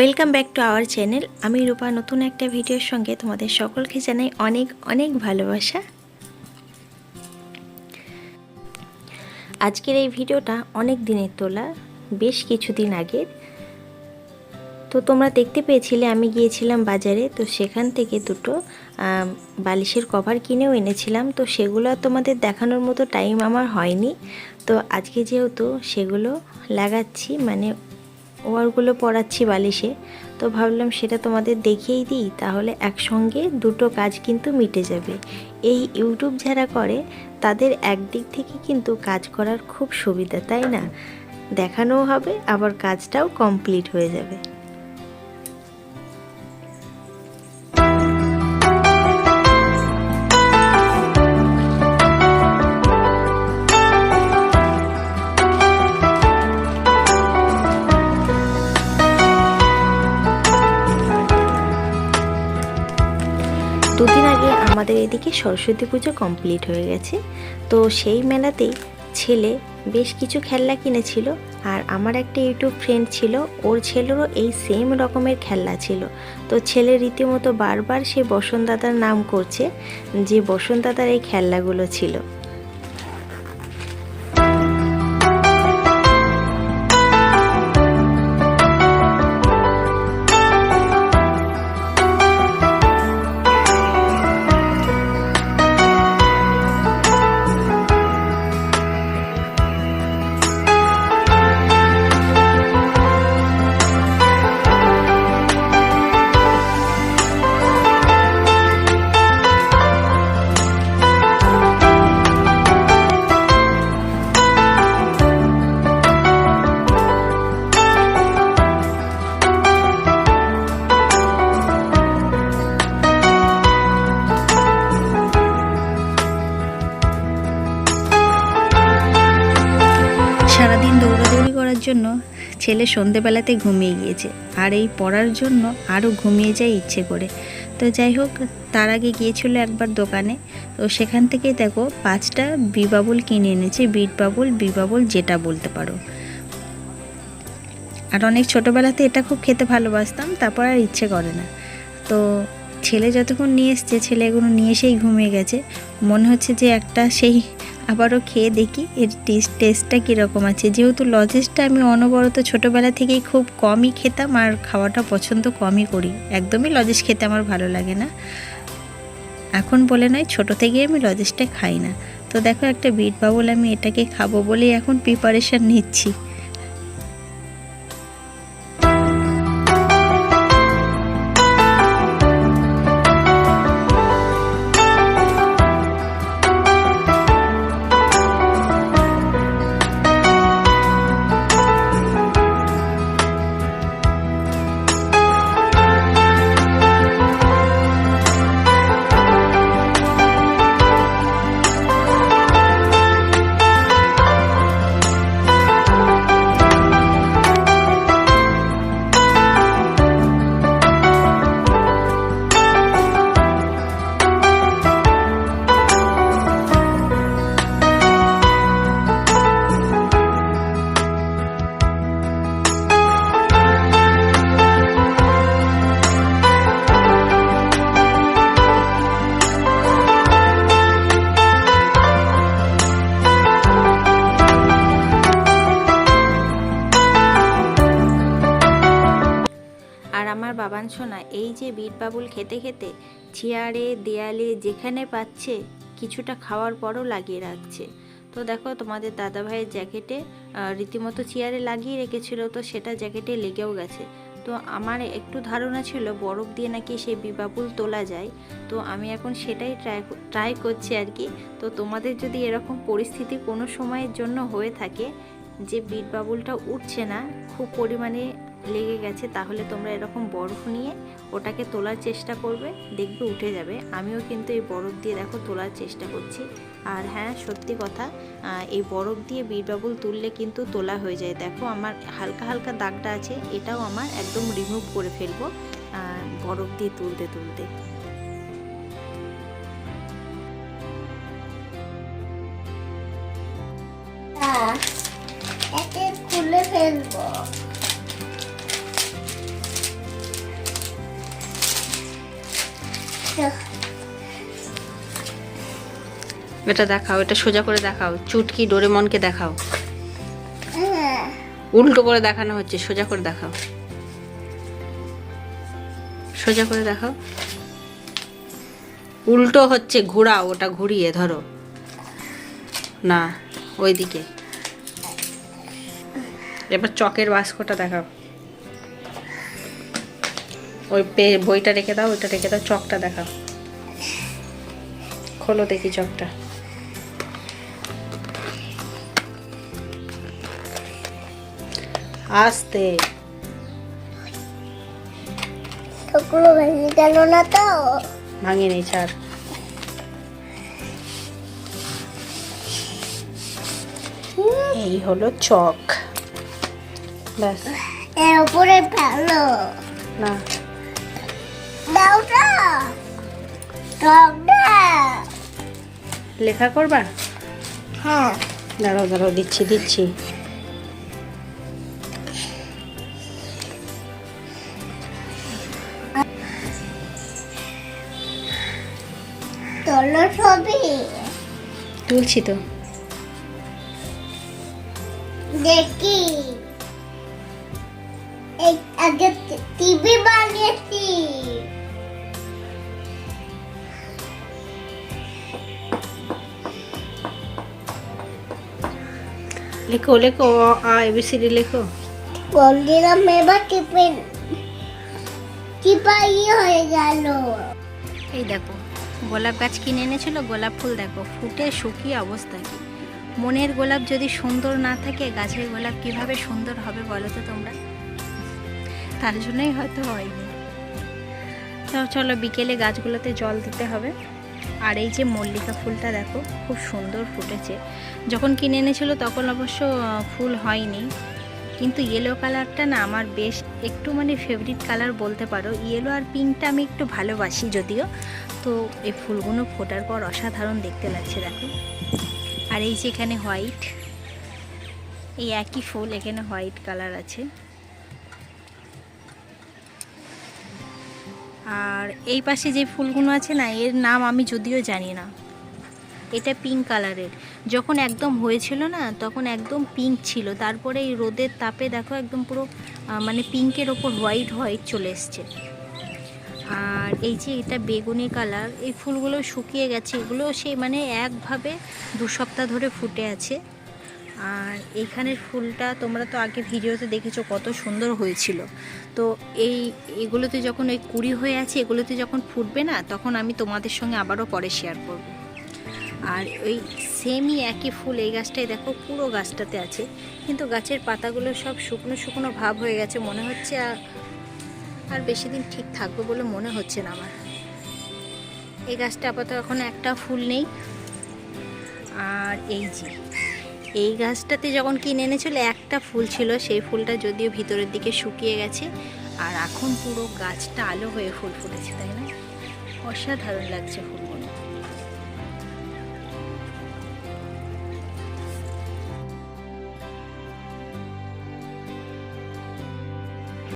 Welcome back to our channel. আমি রূপা, নতুন একটা ভিডিওর সঙ্গে তোমাদের সকলকে জানাই অনেক অনেক ভালোবাসা। আজকের এই ভিডিওটা অনেক দিনের তোলা, বেশ কিছুদিন আগের। তো তোমরা দেখতে পেয়েছিলে, আমি গিয়েছিলাম বাজারে, তো সেখান থেকে দুটো বালিশের কভার কিনেও এনেছিলাম। তো সেগুলো তোমাদের দেখানোর মতো টাইম আমার হয়নি। তো আজকে যেহেতু সেগুলো লাগাচ্ছি মানে ওয়ারগুলো পড়াচ্ছি বালিশে। তো ভাবলাম সেটা তোমাদের দেখিয়েই দিই, তাহলে একসঙ্গে দুটো কাজ কিন্তু মিটে যাবে। এই ইউটিউব যারা করে, তাদের একদিক থেকে কিন্তু কাজ করার খুব সুবিধা, তাই না? দেখানোও হবে, আবার কাজটাও কমপ্লিট হয়ে যাবে। দুদিন আগে আমাদের এদিকে সরস্বতী পুজো কমপ্লিট হয়ে গেছে। তো সেই মেলাতেই ছেলে বেশ কিছু খেলনা কিনেছিল আর আমার একটা ইউটিউব ফ্রেন্ড ছিল, ওর ছেলেরও এই সেম রকমের খেলনা ছিল। তো ছেলে রীতিমতো বারবার সে বসন্ত দাদার নাম করছে, যে বসন্ত দাদার এই খেলনাগুলো ছিল। ছেলে সন্ধেবেলাতে ঘুমিয়ে গিয়েছে। আর এই পড়ার জন্য আরও ঘুমিয়ে যায় ইচ্ছে করে। তো যাই হোক, তার আগে গিয়েছিল একবার দোকানে। তো সেখান থেকে দেখো, পাঁচটা বিবাবুল কিনে এনেছে। বিট বাবুল বিবাবুল যেটা বলতে পারো। আর অনেক ছোটোবেলাতে এটা খুব খেতে ভালোবাসতাম, তারপর আর ইচ্ছে করে না। তো ছেলে যতক্ষণ নিয়ে এসছে ছেলে এগুলো নিয়ে এসেই ঘুমিয়ে গেছে। মনে হচ্ছে যে একটা সেই আবারও খেয়ে দেখি এর টেস্ট, টেস্টটা কীরকম আছে। যেহেতু লজেসটা আমি অনবরত ছোটোবেলা থেকেই খুব কমই খেতাম আর খাওয়াটা পছন্দ কমই করি। একদমই লজেস খেতে আমার ভালো লাগে না। এখন বলে নয় ছোটো থেকেই আমি লজেসটা খাই না। তো দেখো একটা বিট বাবুল আমি এটাকে খাব বলেই এখন প্রিপারেশান নিচ্ছি। আর আমার বাবান সোনা, এই যে বিট বাবুল খেতে খেতে চেয়ারে, দেয়ালে যেখানে পাচ্ছে কিছুটা খাওয়ার পরও লাগিয়ে রাখছে। তো দেখো তোমাদের দাদা ভাইয়ের জ্যাকেটে রীতিমতো চেয়ারে লাগিয়ে রেখেছিল, তো সেটা জ্যাকেটে লেগেও গেছে। তো আমার একটু ধারণা ছিল, বরফ দিয়ে নাকি সেই বিবাবুল তোলা যায়। তো আমি এখন সেটাই ট্রাই ট্রাই করছি আর কি। তো তোমাদের যদি এরকম পরিস্থিতি কোনো সময়ের জন্য হয়ে থাকে যে বিট বাবুলটা উঠছে না, খুব পরিমাণে লেগে গেছে, তাহলে তোমরা এরকম বরফ নিয়ে ওটাকে তোলার চেষ্টা করবে, দেখবে উঠে যাবে। আমিও কিন্তু এই বরফ দিয়ে দেখো তোলার চেষ্টা করছি। আর হ্যাঁ সত্যি কথা এই বরফ দিয়ে বিট বাবুল তুললে কিন্তু তোলা হয়ে যায়। দেখো আমার হালকা হালকা দাগটা আছে, এটাও আমার একদম রিমুভ করে ফেলব বরফ দিয়ে তুলতে তুলতে। খুলে ফেলব। এটা দেখাও এটা সোজা করে দেখাও। চুটকি ডোরেমনকে দেখাও। উল্টো করে দেখানো হচ্ছে সোজা করে দেখাও। সোজা করে দেখাও। উল্টো হচ্ছে ঘোরাও ওটা ঘুরিয়ে ধরো। না ওইদিকে। এবার চকের বাস্কটা দেখাও। ওই বইটা রেখে দাও ওইটা রেখে দাও চকটা দেখাও। খোলো দেখি চকটা। আস্তে। ঠোকরো ভেঙে গেল না তো? ভাঙিনি ছাড়। এই হলো চক। ব্যাস। এর উপরে ফেলো। না। লেখা করবা? হ্যাঁ। দাঁড়াও দাঁড়াও দিচ্ছি দিচ্ছি। তোলো ছবি। তুলছি তো। দেখি। আগে টিভি লেখো লেখো আ এবিসিডি লেখো। বলছিলাম এবার টিপে টিপাই হয়ে গেল। এই দেখো গোলাপ গাছ কিনে এনেছিল গোলাপ ফুল দেখো ফুটে শুকিয়ে অবস্থা কি? মনের গোলাপ যদি সুন্দর না থাকে গাছের গোলাপ কীভাবে সুন্দর হবে বলো তো তোমরা? তার জন্যই হয়তো হয়নি। তো চলো বিকেলে গাছগুলোতে জল দিতে হবে। আর এই যে মল্লিকা ফুলটা দেখো, খুব সুন্দর ফুটেছে। যখন কিনে এনেছিল তখন অবশ্য ফুল হয়নি। কিন্তু ইয়েলো কালারটা না আমার বেশ একটু মানে ফেভারিট কালার বলতে পারো। ইয়েলো আর পিঙ্কটা আমি একটু ভালোবাসি যদিও। তো এই ফুলগুলো ফোটার পর অসাধারণ দেখতে লাগছে, দেখো। আর এই যে এখানে হোয়াইট এই একই ফুল এখানে হোয়াইট কালার আছে। আর এই পাশে যে ফুলগুলো আছে না, এর নাম আমি যদিও জানি না। এটা পিঙ্ক কালারের যখন একদম হয়েছিল না, তখন একদম পিঙ্ক ছিল। তারপরে এই রোদের তাপে দেখো একদম পুরো মানে পিঙ্কের ওপর হোয়াইট হোয়াইট চলে এসছে। আর এই যে এটা বেগুনি কালার এই ফুলগুলো শুকিয়ে গেছে। এগুলো সেই মানে একভাবে দু সপ্তাহ ধরে ফুটে আছে। আর এইখানের ফুলটা তোমরা তো আগে ভিডিওতে দেখেছ কত সুন্দর হয়েছিল। তো এই, এগুলোতে যখন ওই কুড়ি হয়ে আছে, এগুলোতে যখন ফুটবে না, তখন আমি তোমাদের সঙ্গে আবারও পরে শেয়ার করব। আর ওই সেমই একই ফুল, এই গাছটায় দেখো, পুরো গাছটাতে আছে। কিন্তু গাছের পাতাগুলো সব শুকনো শুকনো ভাব হয়ে গেছে, মনে হচ্ছে আর বেশি দিন ঠিক থাকবে বলে মনে হচ্ছে না আমার। এই গাছটা আপাতত এখন একটা ফুল নেই। আর এই যে এই গাছটাতে যখন কিনে এনেছিল, একটা ফুল ছিল, সেই ফুলটা যদিও ভিতরের দিকে শুকিয়ে গেছে, আর এখন পুরো গাছটা আলো হয়ে ফুল ফুটেছে, তাই না? অসাধারণ লাগছে ফুল